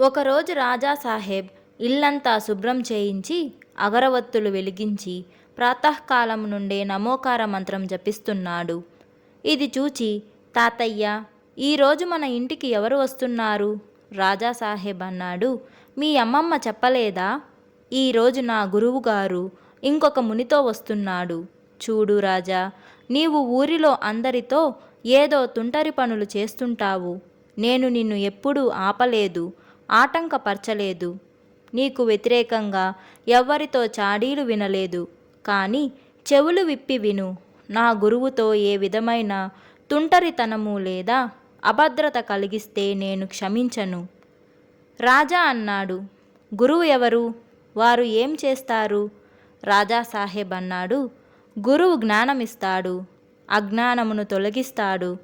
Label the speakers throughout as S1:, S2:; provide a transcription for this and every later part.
S1: ఒకరోజు రాజాసాహెబ్ ఇల్లంతా శుభ్రం చేయించి అగరవత్తులు వెలిగించి ప్రాతకాలం నుండే నమోకార మంత్రం జపిస్తున్నాడు. ఇది చూచి తాతయ్య ఈరోజు మన ఇంటికి ఎవరు వస్తున్నారు? రాజాసాహెబ్ అన్నాడు. మీ అమ్మమ్మ చెప్పలేదా? ఈరోజు నా గురువుగారు ఇంకొక మునితో వస్తున్నాడు. చూడు రాజా నీవు ఊరిలో అందరితో ఏదో తుంటరి పనులు చేస్తుంటావు. నేను నిన్ను ఎప్పుడూ ఆపలేదు. ఆటంకపరచలేదు. నీకు వ్యతిరేకంగా ఎవ్వరితో చాడీలు వినలేదు. కానీ చెవులు విప్పి విను నా గురువుతో ఏ విధమైన తుంటరితనము లేదా అభద్రత కలిగిస్తే నేను క్షమించను. రాజా అన్నాడు గురువు ఎవరు? వారు ఏం చేస్తారు? రాజా సాహెబ్ అన్నాడు గురువు జ్ఞానమిస్తాడు అజ్ఞానమును తొలగిస్తాడు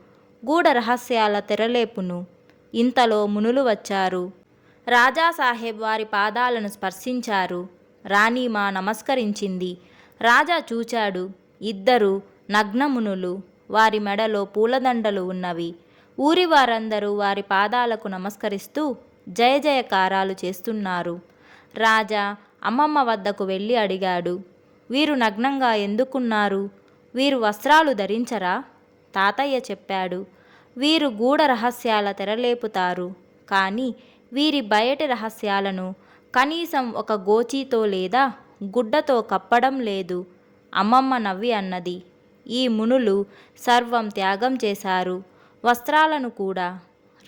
S1: గూఢ రహస్యాల తెరలేపును. ఇంతలో మునులు వచ్చారు. రాజాసాహెబ్ వారి పాదాలను స్పర్శించారు. రాణీమా నమస్కరించింది. రాజా చూచాడు. ఇద్దరు నగ్నమునులు. వారి మెడలో పూలదండలు ఉన్నవి. ఊరి వారందరూ వారి పాదాలకు నమస్కరిస్తూ జయ జయకారాలు చేస్తున్నారు. రాజా అమ్మమ్మ వద్దకు వెళ్ళి అడిగాడు. వీరు నగ్నంగా ఎందుకున్నారు? వీరు వస్త్రాలు ధరించరా? తాతయ్య చెప్పాడు. వీరు గూఢ రహస్యాల తెరలేపుతారు. కానీ వీరి బయటి రహస్యాలను కనీసం ఒక గోచీతో లేదా గుడ్డతో కప్పడం లేదు. అమ్మమ్మ నవ్వి అన్నది. ఈ మునులు సర్వం త్యాగం చేశారు. వస్త్రాలను కూడా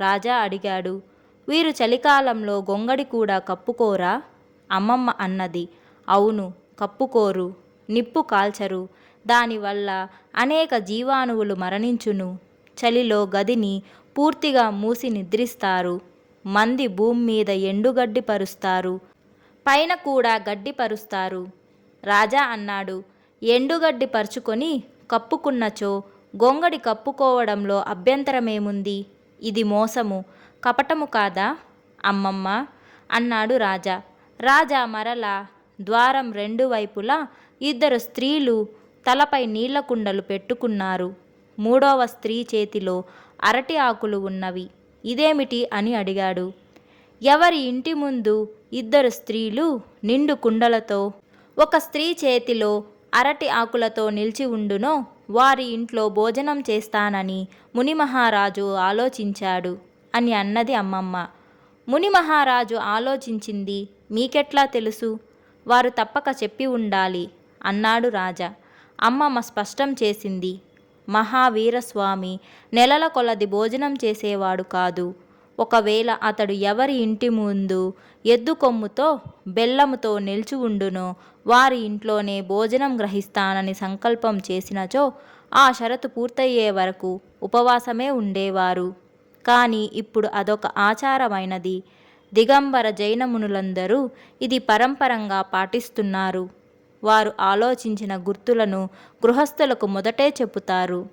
S1: రాజా అడిగాడు. వీరు చలికాలంలో గొంగడి కూడా కప్పుకోరా? అమ్మమ్మ అన్నది. అవును కప్పుకోరు. నిప్పు కాల్చరు. దానివల్ల అనేక జీవాణువులు మరణించును. చలిలో గదిని పూర్తిగా మూసి నిద్రిస్తారు. మంది భూమి మీద ఎండుగడ్డి పరుస్తారు పైన కూడా గడ్డి పరుస్తారు. రాజా అన్నాడు ఎండుగడ్డి పరుచుకొని కప్పుకున్నచో గొంగడి కప్పుకోవడంలో అభ్యంతరమేముంది? ఇది మోసము కపటము కాదా? అమ్మమ్మ అన్నాడు రాజా. రాజా మరలా ద్వారం రెండు వైపులా ఇద్దరు స్త్రీలు తలపై నీళ్ళ కుండలు పెట్టుకున్నారు. మూడవ స్త్రీ చేతిలో అరటి ఆకులు ఉన్నవి. ఇదేమిటి అని అడిగాడు. ఎవరి ఇంటి ముందు ఇద్దరు స్త్రీలు నిండు కుండలతో ఒక స్త్రీ చేతిలో అరటి ఆకులతో నిలిచి ఉండునో వారి ఇంట్లో భోజనం చేస్తానని మునిమహారాజు ఆలోచించాడు అని అన్నది అమ్మమ్మ. మునిమహారాజు ఆలోచించింది మీకెట్లా తెలుసు? వారు తప్పక చెప్పి ఉండాలి అన్నాడు రాజా. అమ్మమ్మ స్పష్టం చేసింది మహావీరస్వామి నెలల కొలది భోజనం చేసేవాడు కాదు. ఒకవేళ అతడు ఎవరి ఇంటి ముందు ఎద్దు కొమ్ముతో బెల్లముతో నిలిచి ఉండునో వారి ఇంట్లోనే భోజనం గ్రహిస్తానని సంకల్పం చేసినచో ఆ షరతు పూర్తయ్యే వరకు ఉపవాసమే ఉండేవారు. కానీ ఇప్పుడు అదొక ఆచారమైనది. దిగంబర జైనమునులందరూ ఇది పరంపరంగా పాటిస్తున్నారు. వారు ఆలోచించిన గుర్తులను గృహస్థులకు మొదటే చెబుతారు.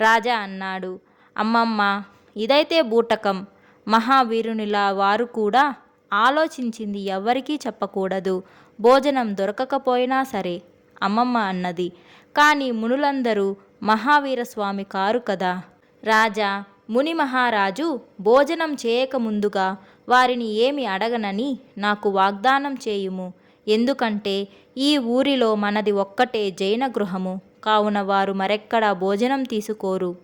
S1: రాజా అన్నాడు అమ్మమ్మ ఇదైతే బూటకం. మహావీరునిలా వారు కూడా ఆలోచించింది ఎవ్వరికీ చెప్పకూడదు. భోజనం దొరకకపోయినా సరే అమ్మమ్మ అన్నది. కానీ మునులందరూ మహావీరస్వామి కారు కదా. రాజా ముని మహారాజు భోజనం చేయక ముందుగా వారిని ఏమి అడగనని నాకు వాగ్దానం చేయుము. ఎందుకంటే ఈ ఊరిలో మనది ఒక్కటే జైన గృహము కావున వారు మరెక్కడా భోజనం తీసుకోరు.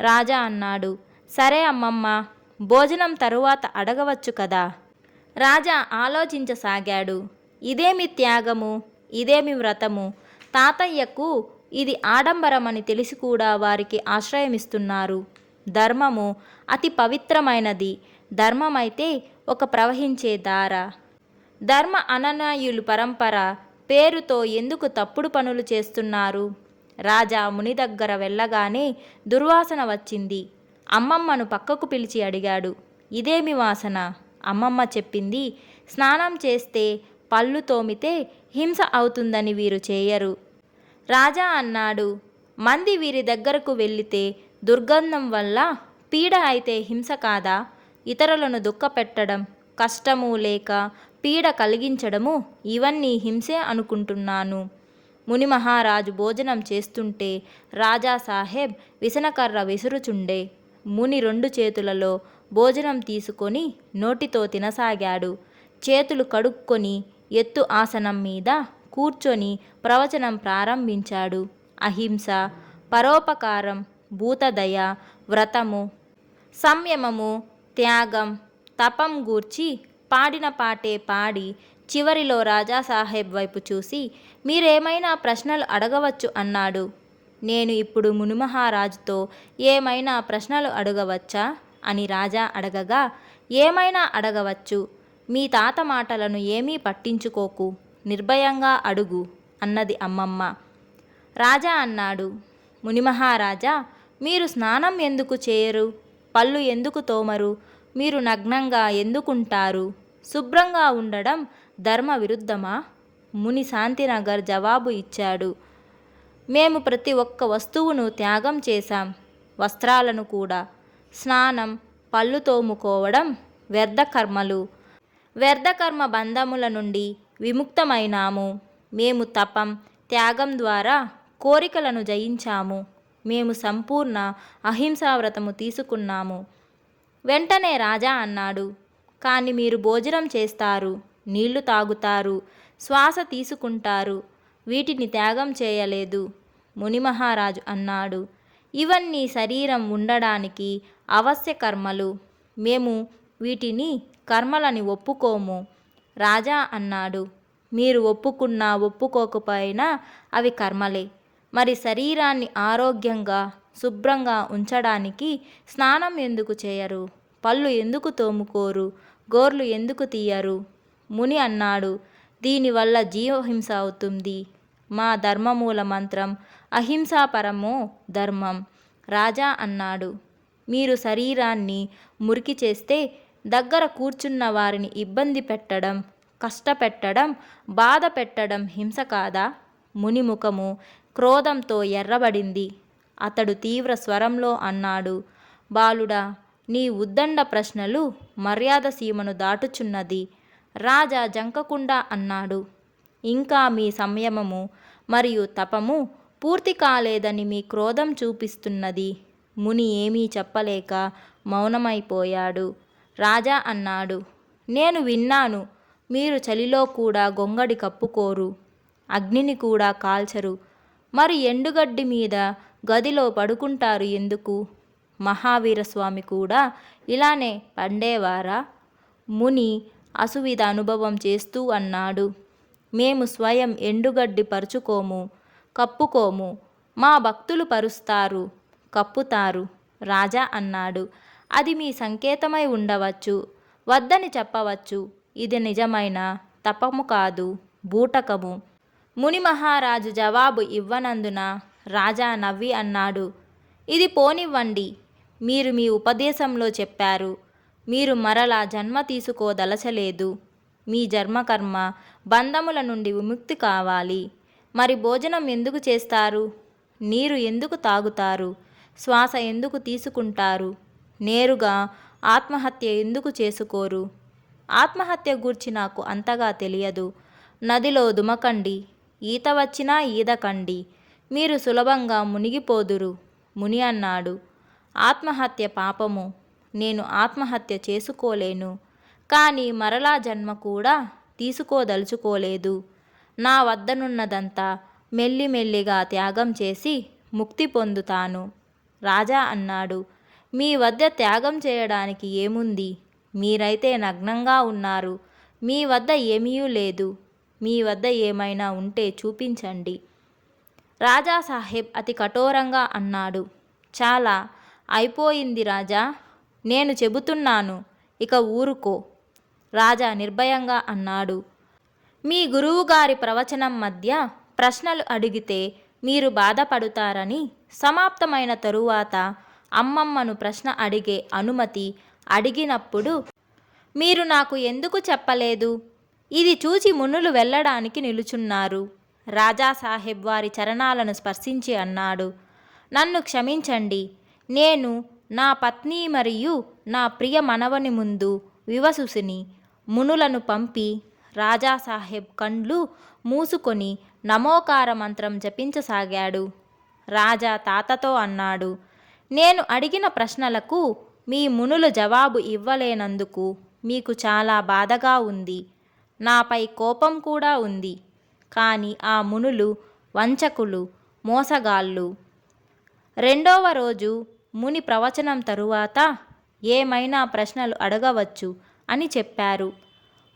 S1: రాజా అన్నాడు సరే అమ్మమ్మ భోజనం తరువాత అడగవచ్చు కదా? రాజా ఆలోచించసాగాడు ఇదేమి త్యాగము ఇదేమి వ్రతము? తాతయ్యకు ఇది ఆడంబరమని తెలిసి కూడా వారికి ఆశ్రయమిస్తున్నారు. ధర్మము అతి పవిత్రమైనది ధర్మమైతే ఒక ప్రవహించే దార. ధర్మ అననాయులు పరంపర పేరుతో ఎందుకు తప్పుడు పనులు చేస్తున్నారు? రాజా ముని దగ్గర వెళ్ళగానే దుర్వాసన వచ్చింది. అమ్మమ్మను పక్కకు పిలిచి అడిగాడు. ఇదేమి వాసన? అమ్మమ్మ చెప్పింది స్నానం చేస్తే పళ్ళు తోమితే హింస అవుతుందని వీరు చేయరు. రాజా అన్నాడు మంది వీరి దగ్గరకు వెళ్ళితే దుర్గంధం వల్ల పీడ అయితే హింస కాదా? ఇతరులను దుఃఖపెట్టడం కష్టము లేక పీడ కలిగించడము ఇవన్నీ హింసే అనుకుంటున్నాను. ముని మహారాజు భోజనం చేస్తుంటే రాజా సాహెబ్ విసనకర్ర విసురుచుండే. ముని రెండు చేతులలో భోజనం తీసుకొని నోటితో తినసాగాడు. చేతులు కడుక్కొని ఎత్తు ఆసనం మీద కూర్చొని ప్రవచనం ప్రారంభించాడు. అహింస పరోపకారం భూతదయ వ్రతము సంయమము త్యాగం తపం గూర్చి పాడిన పాటే పాడి చివరిలో రాజాసాహెబ్ వైపు చూసి మీరేమైనా ప్రశ్నలు అడగవచ్చు అన్నాడు. నేను ఇప్పుడు మునిమహారాజుతో ఏమైనా ప్రశ్నలు అడగవచ్చా? అని రాజా అడగగా ఏమైనా అడగవచ్చు. మీ తాత మాటలను ఏమీ పట్టించుకోకు. నిర్భయంగా అడుగు అన్నది అమ్మమ్మ. రాజా అన్నాడు మునిమహారాజా మీరు స్నానం ఎందుకు చేయరు? పళ్ళు ఎందుకు తోమరు? మీరు నగ్నంగా ఎందుకుంటారు? శుభ్రంగా ఉండడం ధర్మ విరుద్ధమా ముని శాంతినగర్ జవాబు ఇచ్చాడు. మేము ప్రతి ఒక్క వస్తువును త్యాగం చేశాం వస్త్రాలను కూడా. స్నానం పళ్ళు తోముకోవడం వ్యర్థకర్మలు. వ్యర్థకర్మ బంధముల నుండి విముక్తమైనాము. మేము తపం త్యాగం ద్వారా కోరికలను జయించాము. మేము సంపూర్ణ అహింసావ్రతము తీసుకున్నాము. వెంటనే రాజా అన్నాడు కానీ మీరు భోజనం చేస్తారు నీళ్ళు తాగుతారు శ్వాస తీసుకుంటారు వీటిని త్యాగం చేయలేదు మునిమహారాజు అన్నాడు. ఇవన్నీ శరీరం ఉండడానికి అవశ్య కర్మలు మేము వీటిని కర్మలని ఒప్పుకోము రాజా అన్నాడు. మీరు ఒప్పుకున్నా ఒప్పుకోకపోయినా అవి కర్మలే. మరి శరీరాన్ని ఆరోగ్యంగా శుభ్రంగా ఉంచడానికి స్నానం ఎందుకు చేయరు? పళ్ళు ఎందుకు తోముకోరు? గోర్లు ఎందుకు తీయరు? ముని అన్నాడు దీనివల్ల జీవహింస అవుతుంది. మా ధర్మమూల మంత్రం అహింసాపరమో ధర్మం. రాజా అన్నాడు మీరు శరీరాన్ని మురికి చేస్తే దగ్గర కూర్చున్న వారిని ఇబ్బంది పెట్టడం కష్టపెట్టడం బాధ పెట్టడం హింస కాదా? మునిముఖము క్రోధంతో ఎర్రబడింది. అతడు తీవ్ర స్వరంలో అన్నాడు బాలుడా నీ ఉద్దండ ప్రశ్నలు మర్యాద సీమను దాటుచున్నది. రాజా జంకకుండా అన్నాడు. ఇంకా మీ సంయమము మరియు తపము పూర్తి కాలేదని మీ క్రోధం చూపిస్తున్నది. ముని ఏమీ చెప్పలేక మౌనమైపోయాడు. రాజా అన్నాడు. నేను విన్నాను. మీరు చలిలో కూడా గొంగడి కప్పుకోరు. అగ్నిని కూడా కాల్చరు. మరి ఎండుగడ్డి మీద గదిలో పడుకుంటారు ఎందుకు? మహావీరస్వామి కూడా ఇలానే పండేవారా? ముని అసువిధ అనుభవం చేస్తూ అన్నాడు. మేము స్వయం ఎండుగడ్డి పరుచుకోము కప్పుకోము మా భక్తులు పరుస్తారు కప్పుతారు రాజా అన్నాడు. అది మీ సంకేతమై ఉండవచ్చు వద్దని చెప్పవచ్చు. ఇది నిజమైన తపము కాదు బూటకము. ముని మహారాజు జవాబు ఇవ్వనందున రాజా నవ్వి అన్నాడు. ఇది పోనివ్వండి మీరు మీ ఉపదేశంలో చెప్పారు. మీరు మరలా జన్మ తీసుకోదలచలేదు. మీ జన్మకర్మ బంధముల నుండి విముక్తి కావాలి. మరి భోజనం ఎందుకు చేస్తారు? నీరు ఎందుకు తాగుతారు? శ్వాస ఎందుకు తీసుకుంటారు? నేరుగా ఆత్మహత్య ఎందుకు చేసుకోరు? ఆత్మహత్య గూర్చి నాకు అంతగా తెలియదు. నదిలో దుమకండి ఈత వచ్చినా ఈదకండి. మీరు సులభంగా మునిగిపోదురు ముని అన్నాడు. ఆత్మహత్య పాపము. నేను ఆత్మహత్య చేసుకోలేను. కానీ మరలా జన్మ కూడా తీసుకోదలుచుకోలేదు. నా వద్దనున్నదంతా మెల్లిమెల్లిగా త్యాగం చేసి ముక్తి పొందుతాను. రాజా అన్నాడు మీ వద్ద త్యాగం చేయడానికి ఏముంది? మీరైతే నగ్నంగా ఉన్నారు. మీ వద్ద ఏమీ లేదు. మీ వద్ద ఏమైనా ఉంటే చూపించండి. రాజా సాహెబ్ అతి కఠోరంగా అన్నాడు చాలా. అయిపోయింది రాజా నేను చెబుతున్నాను ఇక ఊరుకో. రాజా నిర్భయంగా అన్నాడు. మీ గురువుగారి ప్రవచనం మధ్య ప్రశ్నలు అడిగితే మీరు బాధపడుతారని సమాప్తమైన తరువాత అమ్మమ్మను ప్రశ్న అడిగే అనుమతి అడిగినప్పుడు మీరు నాకు ఎందుకు చెప్పలేదు? ఇది చూచి మునులు వెళ్ళడానికి నిలుచున్నారు. రాజాసాహెబ్ వారి చరణాలను స్పర్శించి అన్నాడు. నన్ను క్షమించండి నేను నా పత్ని మరియు నా ప్రియ మనవని ముందు వివసుసిని మునులను పంపి రాజాసాహెబ్ కండ్లు మూసుకొని నమోకార మంత్రం జపించసాగాడు. రాజా తాతతో అన్నాడు నేను అడిగిన ప్రశ్నలకు మీ మునులు జవాబు ఇవ్వలేనందుకు మీకు చాలా బాధగా ఉంది. నాపై కోపం కూడా ఉంది. కానీ ఆ మునులు వంచకులు మోసగాళ్ళు. రెండవ రోజు ముని ప్రవచనం తరువాత ఏమైనా ప్రశ్నలు అడగవచ్చు అని చెప్పారు.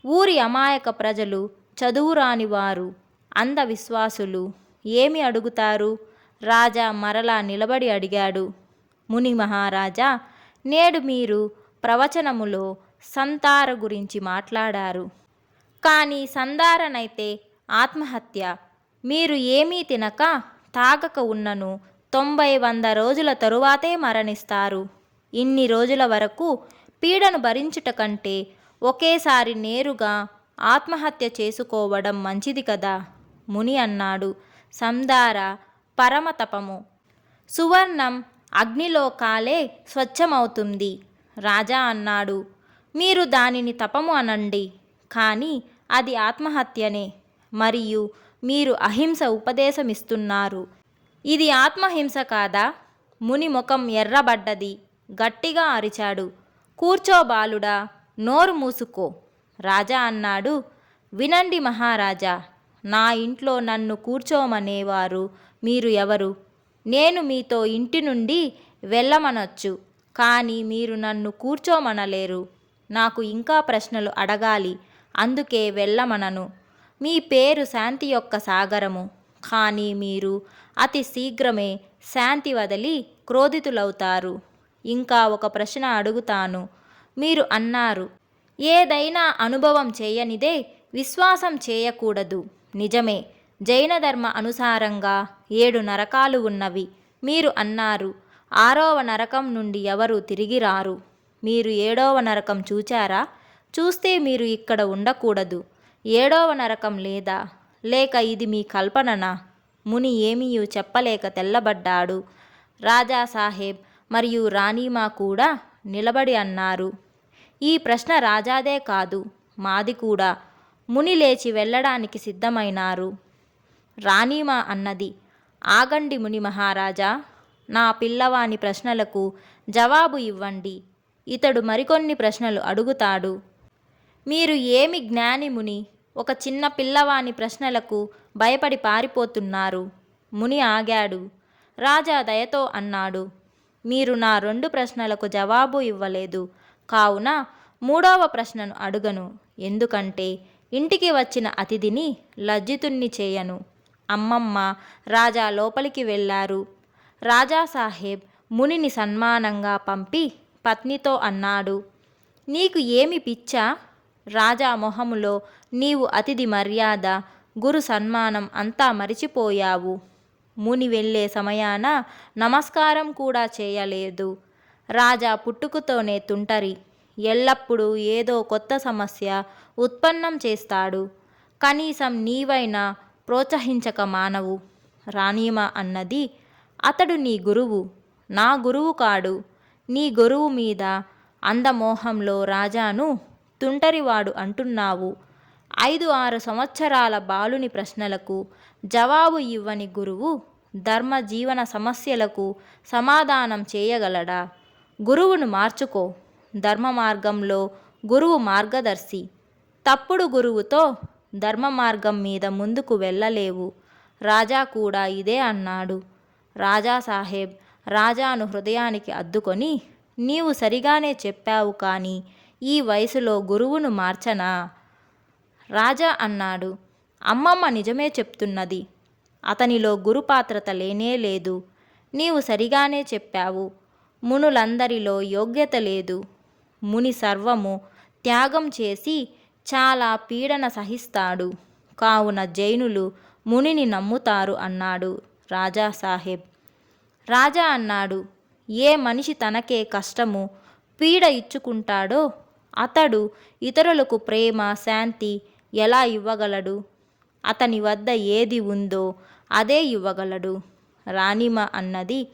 S1: ఊరి అమాయక ప్రజలు చదువురాని వారు అంధవిశ్వాసులు ఏమి అడుగుతారు? రాజా మరలా నిలబడి అడిగాడు. ముని మహారాజా నేడు మీరు ప్రవచనములో సంతార గురించి మాట్లాడారు. కానీ సందారనైతే ఆత్మహత్య. మీరు ఏమీ తినక తాగక ఉన్నను తొంభై వంద రోజుల తరువాతే మరణిస్తారు. ఇన్ని రోజుల వరకు పీడను భరించుట కంటే ఒకేసారి నేరుగా ఆత్మహత్య చేసుకోవడం మంచిది కదా? ముని అన్నాడు. సందార పరమతపము. సువర్ణం అగ్నిలో కాలే స్వచ్ఛమవుతుంది. రాజా అన్నాడు. మీరు దానిని తపము అనండి. కానీ అది ఆత్మహత్యనే. మరియు మీరు అహింస ఉపదేశమిస్తున్నారు. ఇది ఆత్మహింస కాదా? ముని ముఖం ఎర్రబడ్డది. గట్టిగా అరిచాడు. కూర్చో బాలుడా నోరు మూసుకో. రాజా అన్నాడు. వినండి మహారాజా నా ఇంట్లో నన్ను కూర్చోమనేవారు మీరు ఎవరు? నేను మీతో ఇంటి నుండి వెళ్ళమనొచ్చు కానీ మీరు నన్ను కూర్చోమనలేరు. నాకు ఇంకా ప్రశ్నలు అడగాలి అందుకే వెళ్ళమనను. మీ పేరు శాంతి యొక్క సాగరము. కానీ మీరు అతి శీఘ్రమే శాంతి వదిలి క్రోధితులవుతారు. ఇంకా ఒక ప్రశ్న అడుగుతాను. మీరు అన్నారు ఏదైనా అనుభవం చేయనిదే విశ్వాసం చేయకూడదు. నిజమే జైన ధర్మ అనుసారంగా ఏడు నరకాలు ఉన్నవి. మీరు అన్నారు ఆరవ నరకం నుండి ఎవరు తిరిగి రారు? మీరు ఏడవ నరకం చూచారా? చూస్తే మీరు ఇక్కడ ఉండకూడదు. ఏడవ నరకం లేదా? లేక ఇది మీ కల్పననా? ముని ఏమీయూ చెప్పలేక తెల్లబడ్డాడు. రాజా సాహెబ్ మరియు రాణీమా కూడా నిలబడి అన్నారు. ఈ ప్రశ్న రాజాదే కాదు మాది కూడా. ముని లేచి వెళ్ళడానికి సిద్ధమైనారు. రాణీమా అన్నది ఆగండి ముని మహారాజా నా పిల్లవాని ప్రశ్నలకు జవాబు ఇవ్వండి. ఇతడు మరికొన్ని ప్రశ్నలు అడుగుతాడు. మీరు ఏమి జ్ఞాని ముని? ఒక చిన్న పిల్లవాని ప్రశ్నలకు భయపడి పారిపోతున్నారు. ముని ఆగాడు. రాజా దయతో అన్నాడు మీరు నా రెండు ప్రశ్నలకు జవాబు ఇవ్వలేదు. కావున మూడవ ప్రశ్నను అడుగను. ఎందుకంటే ఇంటికి వచ్చిన అతిథిని లజ్జితుణ్ణి చేయను. అమ్మమ్మ రాజా లోపలికి వెళ్ళారు. రాజా సాహెబ్ మునిని సన్మానంగా పంపి పత్నితో అన్నాడు నీకు ఏమి పిచ్చా? రాజా మొహములో నీవు అతిథి మర్యాద గురు సన్మానం అంతా మరిచిపోయావు. ముని వెళ్ళే సమయాన నమస్కారం కూడా చేయలేదు. రాజా పుట్టుకతోనే తుంటరి. ఎల్లప్పుడూ ఏదో కొత్త సమస్య ఉత్పన్నం చేస్తాడు. కనీసం నీవైనా ప్రోత్సహించక మానవు. రాణీమా అన్నది అతడు నీ గురువు నా గురువు కాడు. నీ గురువు మీద అందమోహంలో రాజాను తుంటరివాడు అంటున్నావు. ఐదు ఆరు సంవత్సరాల బాలుని ప్రశ్నలకు జవాబు ఇవ్వని గురువు ధర్మ జీవన సమస్యలకు సమాధానం చేయగలడా? గురువును మార్చుకో. ధర్మ మార్గంలో గురువు మార్గదర్శి. తప్పుడు గురువుతో ధర్మ మార్గం మీద ముందుకు వెళ్ళలేవు. రాజా కూడా ఇదే అన్నాడు. రాజా సాహెబ్ రాజాను హృదయానికి అద్దుకొని నీవు సరిగానే చెప్పావు కానీ ఈ వయసులో గురువును మార్చనా? రాజా అన్నాడు. అమ్మమ్మ నిజమే చెప్తున్నది. అతనిలో గురుపాత్రత లేనే లేదు. నీవు సరిగానే చెప్పావు. మునులందరిలో యోగ్యత లేదు. ముని సర్వము త్యాగం చేసి చాలా పీడన సహిస్తాడు. కావున జైనులు మునిని నమ్ముతారు అన్నాడు రాజా సాహెబ్ రాజా అన్నాడు ఏ మనిషి తనకే కష్టము పీడ ఇచ్చుకుంటాడో అతడు ఇతరులకు ప్రేమ శాంతి ఎలా ఇవ్వగలడు? అతని వద్ద ఏది ఉందో అదే ఇవ్వగలడు. రాణిమ అన్నది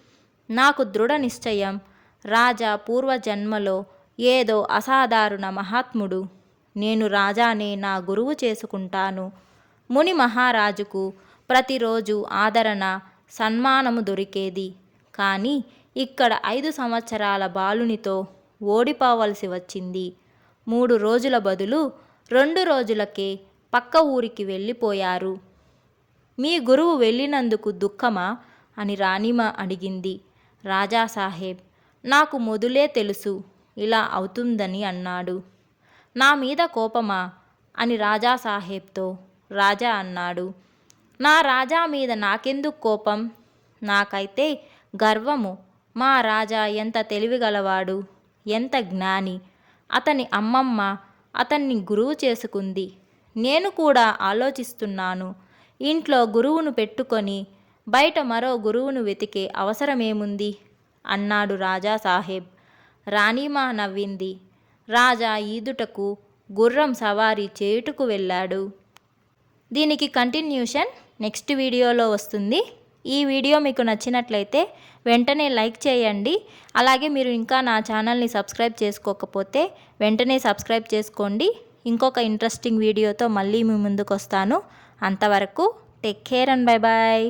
S1: నాకు దృఢ నిశ్చయం. రాజా పూర్వజన్మలో ఏదో అసాధారణ మహాత్ముడు. నేను రాజానే నా గురువు చేసుకుంటాను. ముని మహారాజుకు ప్రతిరోజు ఆదరణ సన్మానము దొరికేది. కానీ ఇక్కడ ఐదు సంవత్సరాల బాలునితో ఓడిపోవలసి వచ్చింది. మూడు రోజుల బదులు రెండు రోజులకే పక్క ఊరికి వెళ్ళిపోయారు. మీ గురువు వెళ్ళినందుకు దుఃఖమా? అని రాణిమ అడిగింది. రాజాసాహెబ్ నాకు మొదలే తెలుసు ఇలా అవుతుందని అన్నాడు. నా మీద కోపమా? అని రాజాసాహెబ్తో రాజా అన్నాడు. నా రాజా మీద నాకెందుకు కోపం? నాకైతే గర్వము. మా రాజా ఎంత తెలివిగలవాడు ఎంత జ్ఞాని అతని అమ్మమ్మ అతన్ని గురువు చేసుకుంది. నేను కూడా ఆలోచిస్తున్నాను. ఇంట్లో గురువును పెట్టుకొని బయట మరో గురువును వెతికే అవసరమేముంది? అన్నాడు రాజా సాహెబ్. రాణిమా నవ్వింది. రాజా ఈదుటకు గుర్రం సవారీ చేయుటకు వెళ్ళాడు. దీనికి కంటిన్యూషన్ నెక్స్ట్ వీడియోలో వస్తుంది. ఈ వీడియో మీకు నచ్చినట్లయితే వెంటనే లైక్ చేయండి. అలాగే మీరు ఇంకా నా ఛానల్ని సబ్స్క్రైబ్ చేసుకోకపోతే వెంటనే సబ్స్క్రైబ్ చేసుకోండి. ఇంకొక ఇంట్రెస్టింగ్ వీడియోతో మళ్ళీ మీ ముందుకు వస్తాను అంతవరకు take care and bye bye